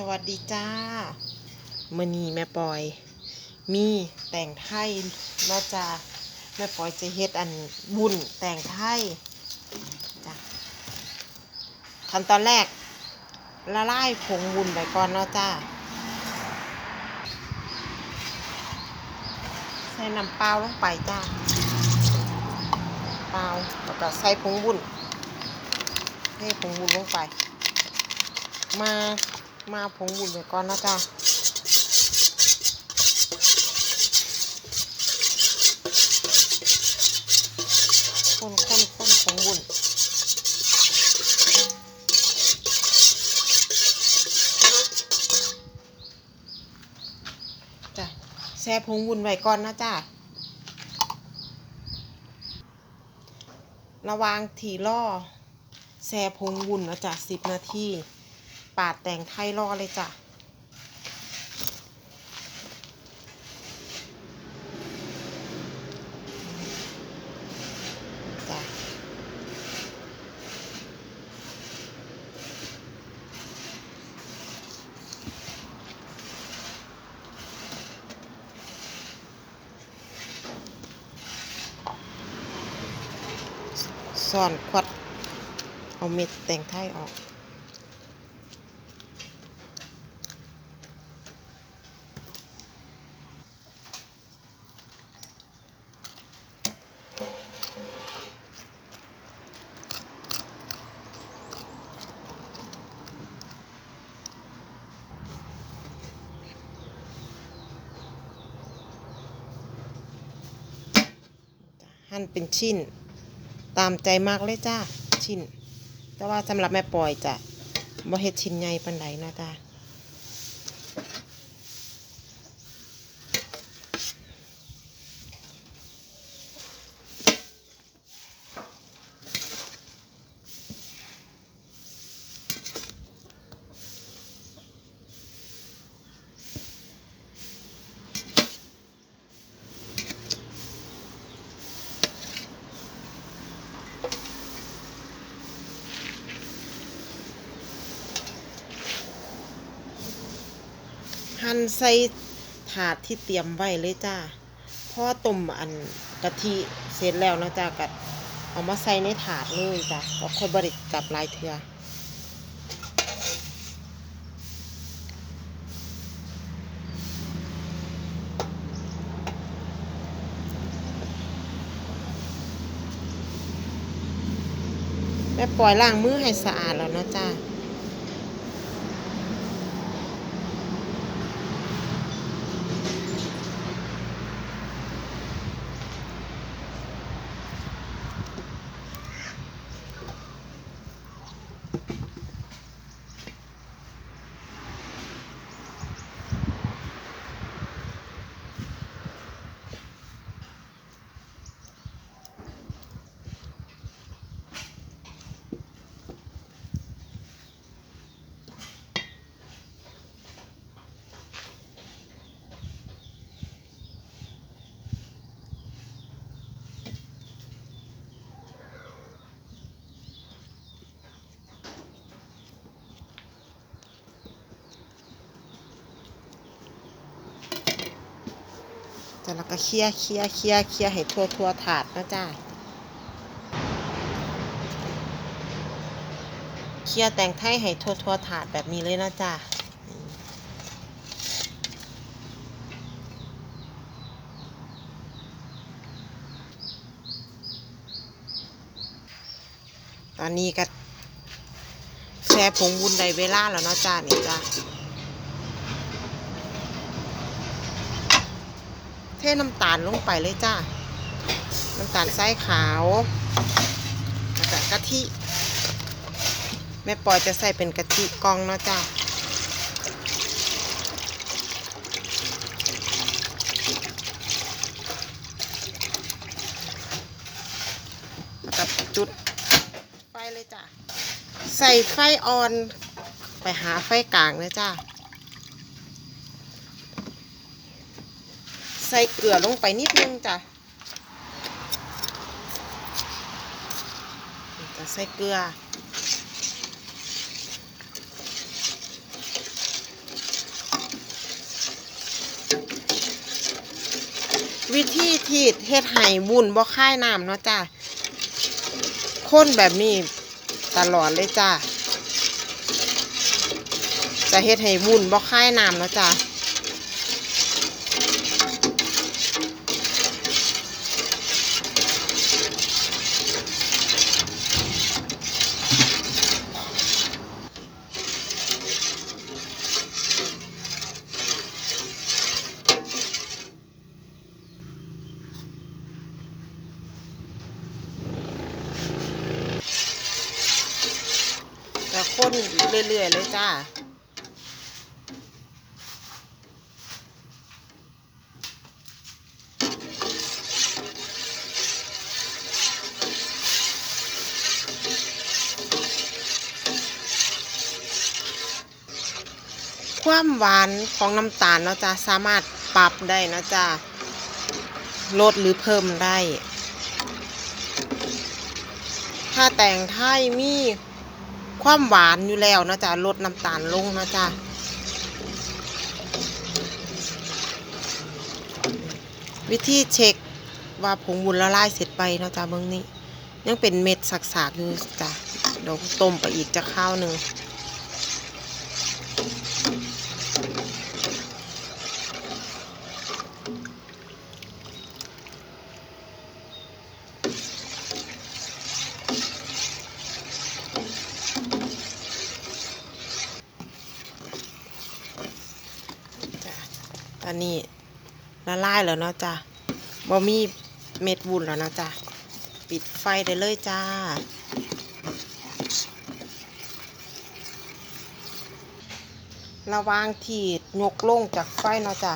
สวัสดีจ้ามื่อนี้แม่ปอย มีแต่งไทยเนาะจ้าแม่ปอยจะเฮ็ดอันบุญแต่งไทยจ้ะขั้นตอนแรกละลายผงบุญไปก่อนเนาะจ้าใส่น้ำเปล่าลงไปจ้าเปล่าแล้วก็ใส่ผงบุญเทผงบุญลงไป มา มาผงบุญไปก่อนนะจ๊ะคนคนคนผงบุญจ้ะแช่ผงบุญไว้ก่อนนะจ๊ะระวางทีล่อแช่ผงบุญนะจ๊ะสิบนาที ปาดแต่งไทยรอเลยจ้ะจ้ะซ่อนควัดเอาเม็ดแต่งไทยออก หั่นเป็นชิ้น ตามใจมากเลยจ้าชิ้น แต่ว่าสำหรับแม่ปอยจะบ่เฮ็ดชิ้นใหญ่ปานใดนะจ้า หั่นใส่ถาดที่เตรียมไว้เลยจ้าพอต้มอันกะทิเสร็จแล้วนะจ้าก็เอามาใส่ในถาดเลยจ้ะแล้วค่อยบริกับลายเทือแม่ปล่อยล้างมือให้สะอาดแล้วนะจ้า จ้ะแล้วก็เคี่ยเคี่ยเคี่ยเคี่ยให้ทั่วทั่วถาดนะจ้าเคี่ยแตงไทยให้ทั่วทั่วถาดแบบนี้เลยนะจ้าตอนนี้ก็แช่ผงวุ้นได้เวลาแล้วเนาะจ้านี่จ้า ทน้ำตาลลงไปเลยจ้า น้ำตาลทรายขาวแล้วก็กะทิ แม่ปอยจะใส่เป็นกะทิกองเนาะจ้าแล้วก็จุดไฟเลยจ้า ใส่ไฟอ่อน ไปหาไฟกลางเลยจ้า ใส่เกลือลงไปนิดนึงจ้ะจะใส่เกลือ วิธีทีดเฮ็ดไห่บุญบ่ค่ายน้ำเนาะจ้ะข้นแบบนี้ตลอดเลยจ้ะจะเฮ็ดไห่บุญบ่ค่ายน้ำเนาะจ้ะ แต่คนเรื่อยๆเลยจ้าความหวานของน้ำตาลเนาะจ้าสามารถปรับได้เนาะจ้าลดหรือเพิ่มได้ ถ้าแต่งไทยมี ความหวานอยู่แล้วนะจ๊ะลดน้ำตาลลงนะจ๊ะวิธีเช็คว่าผงบุญละลายเสร็จไปนะจ๊ะเบื้องนี้ ยังเป็นเม็ดสักๆอยู่จ้ะเดี๋ยวต้มไปอีกจะข้าวหนึ่ง ตอนนี้ละลายแล้วเนาะจ๊ะบ่มีเม็ดวุ้นแล้วเนาะจ๊ะปิดไฟได้เลยจ้า ระวางที่ยกลงจากไฟเนาะจ้ะ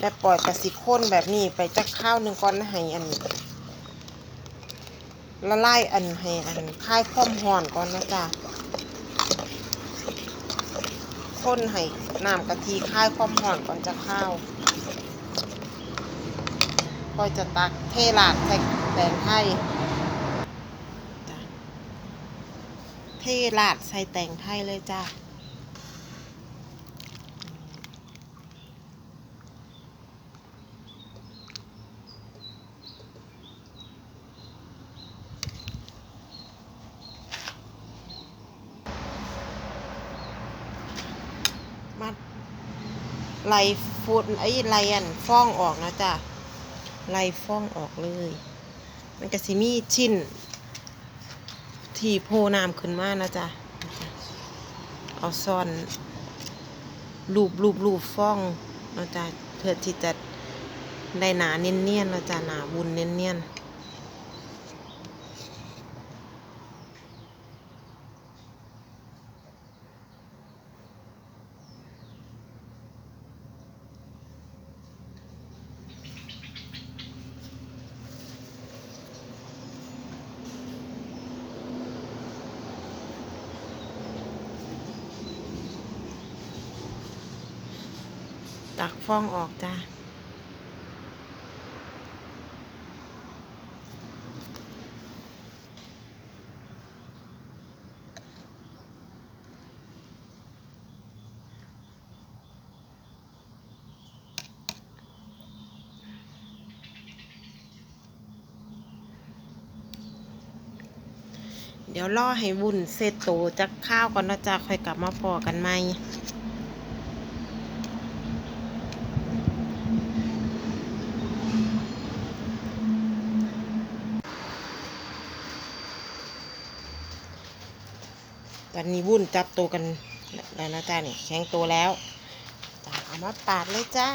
และปล่อยกระสิข้นแบบนี้ไปจักข้าวหนึ่งก่อนให้อันละลายอันให้อันคลายความร้อนก่อนนะจ้ะข้นให้ น้ำกะทิค่ายความหอนก่อนจะข้าวก็จะตักเทลาดใส่แตงไทยเทลาดใส่แตงไทยเลยจ้า ไล่ฝุ่นไอ้ไล่อันฟ้องออกนะจ๊ะไล่ฟ้องออกเลย มันก็สิมีชิ้น ที่โพน้ำขึ้นมานะจ๊ะเอาซ่อนรูปรูปรูปฟ้องนะจ๊ะเพื่อที่จะได้หนาเนียนๆนะจ๊ะหนาบุญเนียนๆ ตักฟองออกจ้าเดี๋ยวรอให้วุ้นเสร็จโตจากข้าวก่อนนะจ๊ะค่อยกลับมาพอกันไหม นี่วุ่นจับตัวกันแล้วนะจ้าเนี่ยแข็งตัวแล้วจ้าเอามาปาดเลยจ้า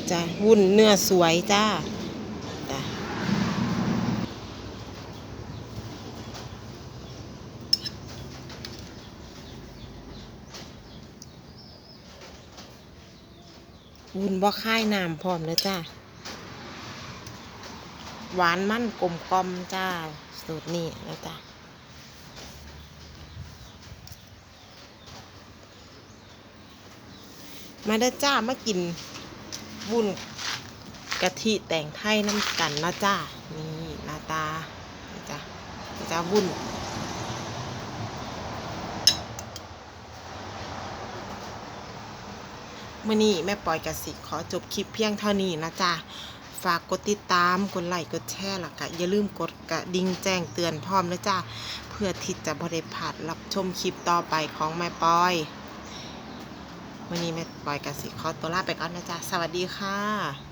นี่จ้าวุ้นเนื้อสวยจ้าจ้ะวุ้นบ่ค่ายน้ำพร้อมแล้วจ้าหวานมั่นกลมกลมจ้า สูตรนี้แล้วจ้ามาเด้จ้ามากิน วุ้นกะทิแต่งไทยน้ำกันนะจ้านี่หน้าตาจ้าจ้าวุ้นมื่อนี้แม่ปอยกสิขอจบคลิปเพียงเท่านี้นะจ้าฝากกดติดตาม กดไลค์ กดแชร์ล้วก็อย่าลืมกดกระดิ่งแจ้งเตือนพร้อมนะจ้าเพื่อที่จะบริพลาดรับชมคลิปต่อไปของแม่ปอย วันนี้แม่ปอยกสิขอตัวลาไปก่อนนะจ๊ะ สวัสดีค่ะ